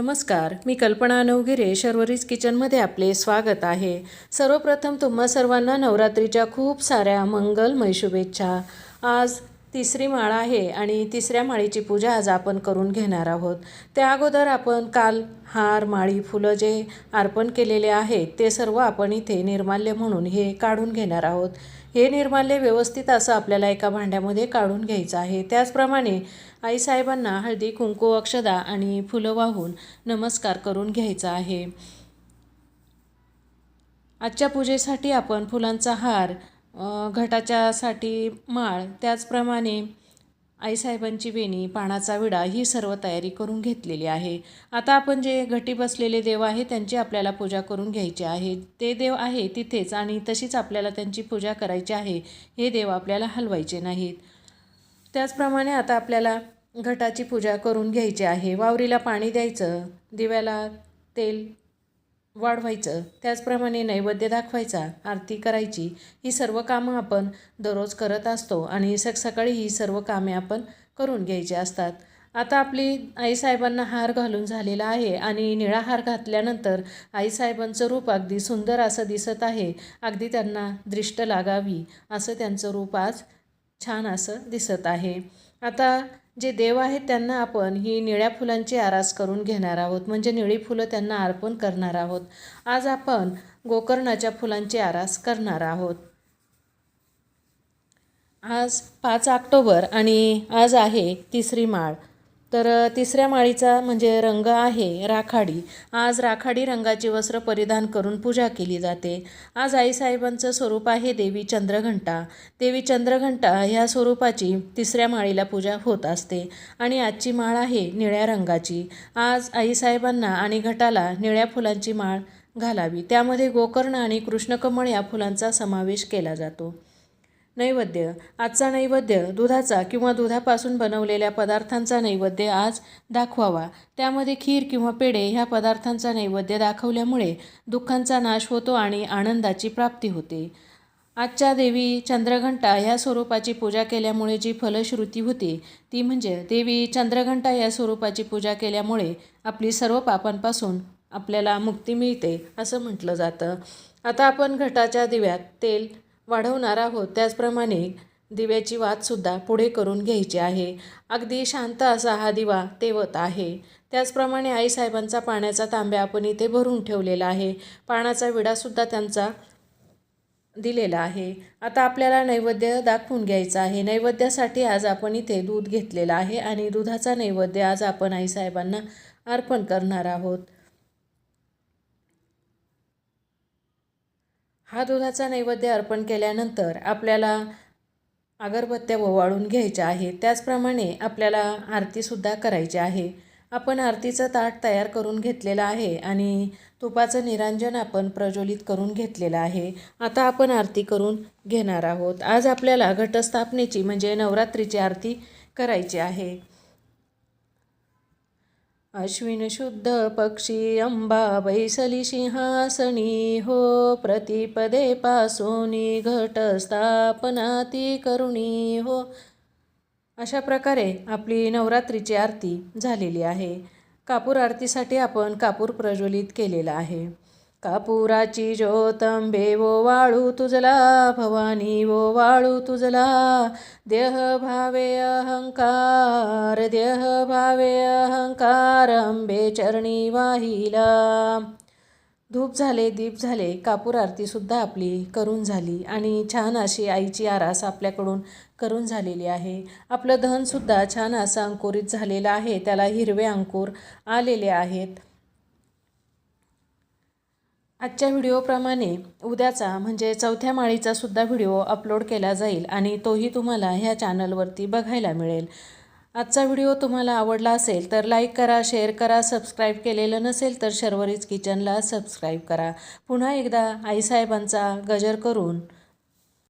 नमस्कार मी कल्पना नवगिरे शर्वरीज किचनमध्ये आपले स्वागत आहे. सर्वप्रथम तुम्हा सर्वांना नवरात्रीच्या खूप साऱ्या मंगलमय शुभेच्छा. आज तिसरी माळ आहे आणि तिसऱ्या माळीची पूजा आज आपण करून घेणार आहोत. त्या अगोदर आपण काल हार माळी फुलं जे अर्पण केलेले आहेत ते सर्व आपण इथे निर्माल्य म्हणून हे काढून घेणार आहोत. हे निर्माल्य व्यवस्थित असं आपल्याला एका भांड्यामध्ये काढून घ्यायचं आहे. त्याचप्रमाणे आईसाहेबांना हळदी कुंकू अक्षदा आणि फुलं वाहून नमस्कार करून घ्यायचा आहे. आजच्या पूजेसाठी आपण फुलांचा हार घटाच्यासाठी माळ त्याचप्रमाणे आईसाहेबांची वेणी पानाचा विडा ही सर्व तयारी करून घेतलेली आहे. आता आपण जे घटी बसलेले देव आहे त्यांची आपल्याला पूजा करून घ्यायची आहे. ते देव आहे तिथेच आणि तशीच आपल्याला त्यांची पूजा करायची आहे. हे देव आपल्याला हलवायचे नाहीत. त्याचप्रमाणे आता आपल्याला घटाची पूजा करून घ्यायची आहे. वावरीला पाणी द्यायचं दिव्याला तेल वाढवायचं त्याचप्रमाणे नैवेद्य दाखवायचा आरती करायची ही सर्व कामं आपण दररोज करत असतो आणि सक सकाळी ही सर्व कामे आपण करून घ्यायची असतात. आता आपली आईसाहेबांना हार घालून झालेला आहे आणि निळा हार घातल्यानंतर आईसाहेबांचं रूप अगदी सुंदर असं दिसत आहे. अगदी त्यांना दृष्ट लागावी असं त्यांचं रूप आज छान असं दिसत आहे. आता जे देव आहेत त्यांना आपण ही निळ्या फुलांची आरास करून घेणार आहोत. म्हणजे निळी फुलं त्यांना अर्पण करणार आहोत. आज आपण गोकर्णाच्या फुलांची आरास करणार आहोत. आज पाच ऑक्टोबर आणि आज आहे तिसरी माळ. तर तिसऱ्या माळीचा म्हणजे रंग आहे राखाडी. आज राखाडी रंगाची वस्त्र परिधान करून पूजा केली जाते. आज आईसाहेबांचं स्वरूप आहे देवी चंद्रघंटा. देवी चंद्रघंटा ह्या स्वरूपाची तिसऱ्या माळीला पूजा होत असते आणि आजची माळ आहे निळ्या रंगाची. आज आईसाहेबांना आणि घटाला निळ्या फुलांची माळ घालावी. त्यामध्ये गोकर्ण आणि कृष्णकमळ या फुलांचा समावेश केला जातो. नैवेद्य. आजचा नैवेद्य दुधाचा किंवा दुधापासून बनवलेल्या पदार्थांचा नैवेद्य आज दाखवावा. त्यामध्ये खीर किंवा पेढे ह्या पदार्थांचा नैवेद्य दाखवल्यामुळे दुःखांचा नाश होतो आणि आनंदाची प्राप्ती होते. आजच्या देवी चंद्रघंटा ह्या स्वरूपाची पूजा केल्यामुळे जी फलश्रुती होती ती म्हणजे देवी चंद्रघंटा या स्वरूपाची पूजा केल्यामुळे आपली सर्व पापांपासून आपल्याला मुक्ती मिळते असं म्हटलं जातं. आता आपण घटाच्या दिव्यात तेल वाढवणार आहोत. त्याचप्रमाणे दिव्याची वातसुद्धा पुढे करून घ्यायची आहे. अगदी शांत असा हा दिवा तेवत आहे. त्याचप्रमाणे आईसाहेबांचा पाण्याचा तांब्या आपण इथे भरून ठेवलेला आहे. पाण्याचा विडासुद्धा त्यांचा दिलेला आहे. आता आपल्याला नैवेद्य दाखवून घ्यायचा आहे. नैवेद्यासाठी आज आपण इथे दूध घेतलेलं आहे आणि दुधाचा नैवेद्य आज आपण आईसाहेबांना अर्पण करणार आहोत. हा दुधाचा नैवेद्य अर्पण केल्यानंतर आपल्याला अगरबत्त्या ओवाळून घ्यायच्या आहे त्याचप्रमाणे आपल्याला आरतीसुद्धा करायची आहे. आपण आरतीचं ताट तयार करून घेतलेलं आहे आणि तुपाचं निरांजन आपण प्रज्वलित करून घेतलेलं आहे. आता आपण आरती करून घेणार आहोत. आज आपल्याला घटस्थापनेची म्हणजे नवरात्रीची आरती करायची आहे. अश्विन शुद्ध पक्षी अंबा बैसली सिंहासनी. हो प्रतिपदे पासोनी घट स्थापनाती करुणी. हो. अशा प्रकारे आपली नवरात्रीची आरती झालेली आहे. कापूर आरतीसाठी आपण कापूर प्रज्वलित केलेला आहे. कापुराची ज्योतंबे वो वाळू तुझला भवानी वो वाळू तुझला. देह भावे अहंकार देह भावे अहंकार अंबे चरणी वाहिला. धूप झाले दीप झाले कापूर आरतीसुद्धा आपली करून झाली आणि छान अशी आईची आरास आपल्याकडून करून झालेली आहे. आपलं धनसुद्धा छान असं अंकुरित झालेलं आहे त्याला हिरवे अंकुर आलेले आहेत. आजच्या व्हिडिओप्रमाणे उद्याचा म्हणजे चौथ्या माळीचा सुद्धा व्हिडिओ अपलोड केला जाईल आणि तोही तुम्हाला ह्या चॅनलवरती बघायला मिळेल. आजचा व्हिडिओ तुम्हाला आवडला असेल तर लाईक करा शेअर करा सबस्क्राईब केलेलं नसेल तर शर्वरीज किचनला सबस्क्राईब करा. पुन्हा एकदा आईसाहेबांचा गजर करून